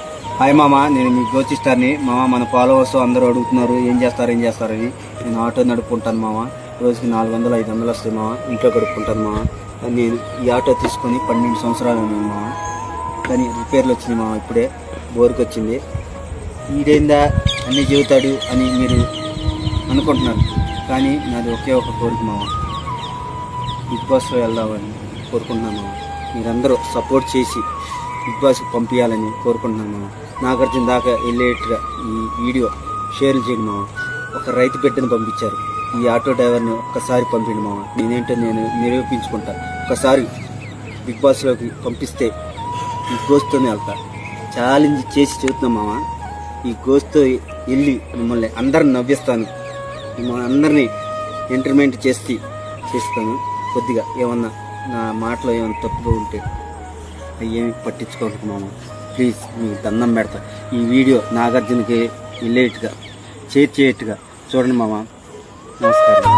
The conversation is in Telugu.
హాయ్ మామ నేను మీ గోచి స్టార్ని. మామ మన ఫాలోవర్స్ అందరూ అడుగుతున్నారు ఏం చేస్తారు ఏం చేస్తారని. నేను ఆటో నడుపుకుంటాను మామ. రోజుకి నాలుగు వందలు ఐదు వందలు వస్తాయి మామ. ఇంట్లో గడుపుకుంటాను మామ. నేను ఈ ఆటో తీసుకొని పన్నెండు సంవత్సరాలు ఉన్నాను మామ. కానీ రిపేర్లు వచ్చింది మామ ఇప్పుడే. బోర్కి వచ్చింది. ఈడేందా? అన్ని చెబుతాడు అని మీరు అనుకుంటున్నారు. కానీ నాది ఒకే ఒక కోరిక మామ. బిగ్ బాస్లో వెళ్దామని కోరుకుంటున్నాను మామ. మీరందరూ సపోర్ట్ చేసి బిగ్ బాస్కి పంపించాలని కోరుకుంటున్నాను మామ. నాగార్జున దాకా వెళ్ళేట్టుగా ఈ వీడియో షేర్ చేయండి మామ ఒక రైతు బిడ్డను పంపించారు. ఈ ఆటో డ్రైవర్ని ఒక్కసారి పంపిండి మామ నేనేంటో నేను నిరూపించుకుంటా. ఒకసారి బిగ్ బాస్లోకి పంపిస్తే ఈ గోస్తోనే వెళ్తా. ఛాలెంజ్ చేసి చెబుతున్నా మామ ఈ గోస్తో వెళ్ళి మిమ్మల్ని అందరిని నవ్విస్తాను. మిమ్మల్ని అందరినీ ఎంటర్టైన్మెంట్ చేసి చేస్తాను కొద్దిగా ఏమన్నా నా మాటలో ఏమైనా తప్పుగా ఉంటే ఏమి పట్టించుకోవద్దు మామ ప్లీజ్ మీకు దండం పెడతా. ఈ వీడియో నాగార్జునకి వెళ్ళేట్టుగా చేర్చేట్టుగా చూడండి మామ. నమస్కారం.